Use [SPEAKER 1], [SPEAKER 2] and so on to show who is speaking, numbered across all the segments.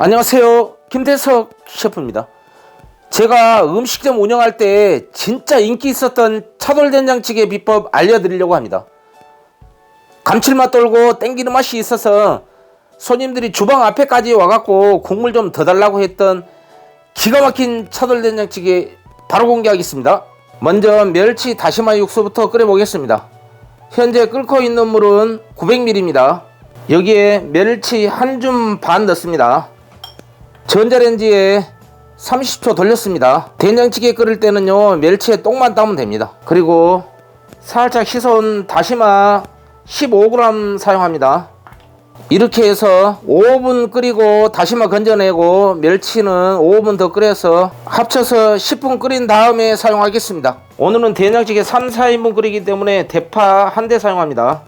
[SPEAKER 1] 안녕하세요. 김대석 셰프입니다. 제가 음식점 운영할 때 진짜 인기 있었던 차돌된장찌개 비법 알려드리려고 합니다. 감칠맛 돌고 땡기는 맛이 있어서 손님들이 주방 앞에까지 와갖고 국물 좀 더 달라고 했던 기가 막힌 차돌된장찌개 바로 공개하겠습니다. 먼저 멸치 다시마 육수부터 끓여보겠습니다. 현재 끓고 있는 물은 900ml입니다. 여기에 멸치 한 줌 반 넣습니다. 전자레인지에 30초 돌렸습니다. 된장찌개 끓일 때는요 멸치에 똥만 따면 됩니다. 그리고 살짝 씻어온 다시마 15g 사용합니다. 이렇게 해서 5분 끓이고 다시마 건져내고 멸치는 5분 더 끓여서 합쳐서 10분 끓인 다음에 사용하겠습니다. 오늘은 된장찌개 3, 4인분 끓이기 때문에 대파 한 대 사용합니다.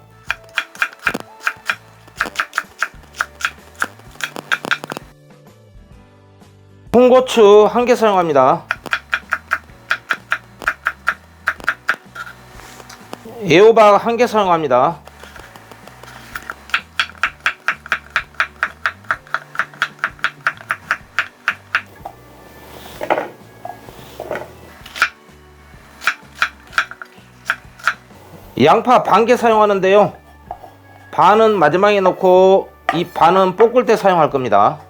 [SPEAKER 1] 홍고추 한 개 사용합니다. 애호박 한 개 사용합니다. 양파 반 개 사용하는데요. 반은 마지막에 넣고 이 반은 볶을 때 사용할 겁니다.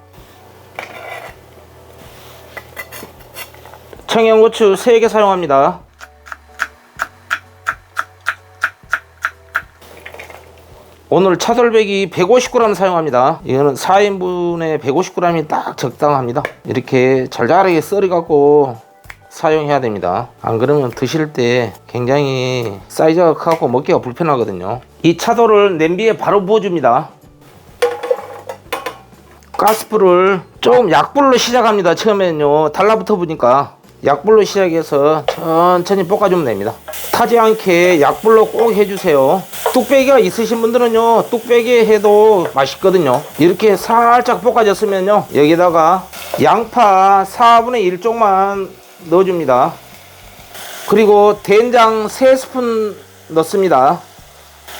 [SPEAKER 1] 청양고추 3개 사용합니다. 오늘 차돌백이 150g 사용합니다. 이거는 4인분에 150g이 딱 적당합니다. 이렇게 잘잘하게 썰어갖고 사용해야 됩니다. 안 그러면 드실 때 굉장히 사이즈가 크고 먹기가 불편하거든요. 이 차돌을 냄비에 바로 부어줍니다. 가스불을 조금 약불로 시작합니다. 처음에는요. 달라붙어 보니까 약불로 시작해서 천천히 볶아주면 됩니다. 타지 않게 약불로 꼭 해주세요. 뚝배기가 있으신 분들은요, 뚝배기 해도 맛있거든요. 이렇게 살짝 볶아졌으면요, 여기다가 양파 4분의 1 쪽만 넣어줍니다. 그리고 된장 3스푼 넣습니다.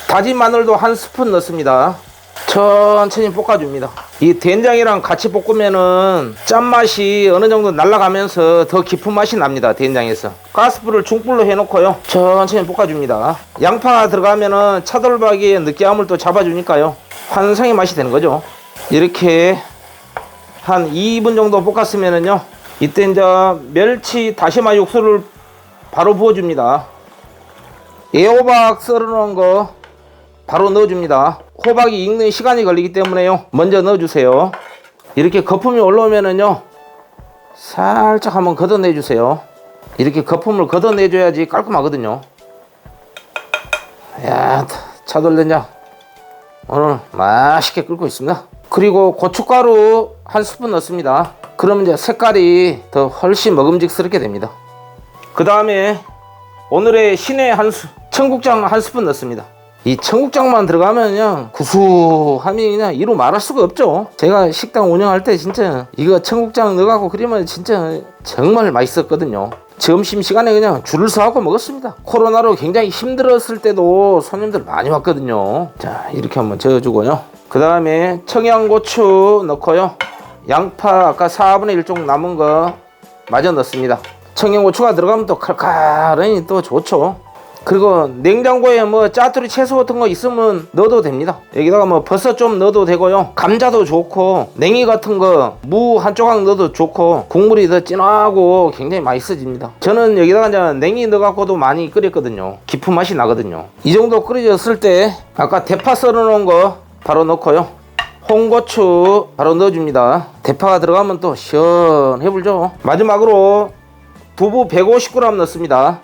[SPEAKER 1] 다진 마늘도 한 스푼 넣습니다. 천천히 볶아줍니다. 이 된장이랑 같이 볶으면은 짠맛이 어느 정도 날아가면서 더 깊은 맛이 납니다. 된장에서. 가스불을 중불로 해놓고요. 천천히 볶아줍니다. 양파가 들어가면은 차돌박이의 느끼함을 또 잡아주니까요. 환상의 맛이 되는 거죠. 이렇게 한 2분 정도 볶았으면은요. 이때 이제 멸치 다시마 육수를 바로 부어줍니다. 애호박 썰어놓은 거 바로 넣어줍니다. 호박이 익는 시간이 걸리기 때문에요. 먼저 넣어주세요. 이렇게 거품이 올라오면은요. 살짝 한번 걷어내주세요. 이렇게 거품을 걷어내줘야지 깔끔하거든요. 야, 차돌된장. 오늘 맛있게 끓고 있습니다. 그리고 고춧가루 한 스푼 넣습니다. 그러면 이제 색깔이 더 훨씬 먹음직스럽게 됩니다. 그 다음에 오늘의 신의 한 수, 청국장 한 스푼 넣습니다. 이 청국장만 들어가면 그냥 구수함이 그냥 이루 말할 수가 없죠. 제가 식당 운영할 때 진짜 이거 청국장 넣어갖고 그러면 진짜 정말 맛있었거든요. 점심 시간에 그냥 줄을 서갖고 먹었습니다. 코로나로 굉장히 힘들었을 때도 손님들 많이 왔거든요. 자 이렇게 한번 저어주고요. 그 다음에 청양고추 넣고요. 양파 아까 4분의 1 정도 남은 거 마저 넣습니다. 청양고추가 들어가면 또 칼칼하니 또 좋죠. 그리고 냉장고에 뭐 짜투리 채소 같은 거 있으면 넣어도 됩니다. 여기다가 뭐 버섯 좀 넣어도 되고요. 감자도 좋고 냉이 같은 거 무 한 조각 넣어도 좋고 국물이 더 진하고 굉장히 맛있어집니다. 저는 여기다가 이제 냉이 넣어갖고도 많이 끓였거든요. 깊은 맛이 나거든요. 이 정도 끓여졌을 때 아까 대파 썰어놓은 거 바로 넣고요. 홍고추 바로 넣어줍니다. 대파가 들어가면 또 시원해 불죠. 마지막으로 두부 150g 넣습니다.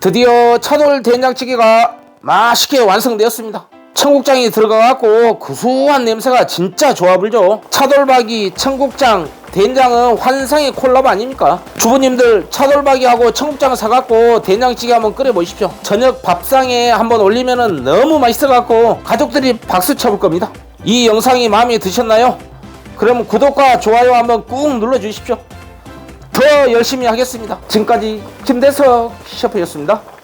[SPEAKER 1] 드디어 차돌 된장찌개가 맛있게 완성되었습니다. 청국장이 들어가갖고 구수한 냄새가 진짜 불죠. 차돌박이, 청국장, 된장은 환상의 콜라보 아닙니까? 주부님들 차돌박이하고 청국장 사갖고 된장찌개 한번 끓여보십시오. 저녁 밥상에 한번 올리면은 너무 맛있어갖고 가족들이 박수 쳐볼 겁니다. 이 영상이 마음에 드셨나요? 그럼 구독과 좋아요 한번 꾹 눌러주십시오. 더 열심히 하겠습니다. 지금까지 김대석 셰프였습니다.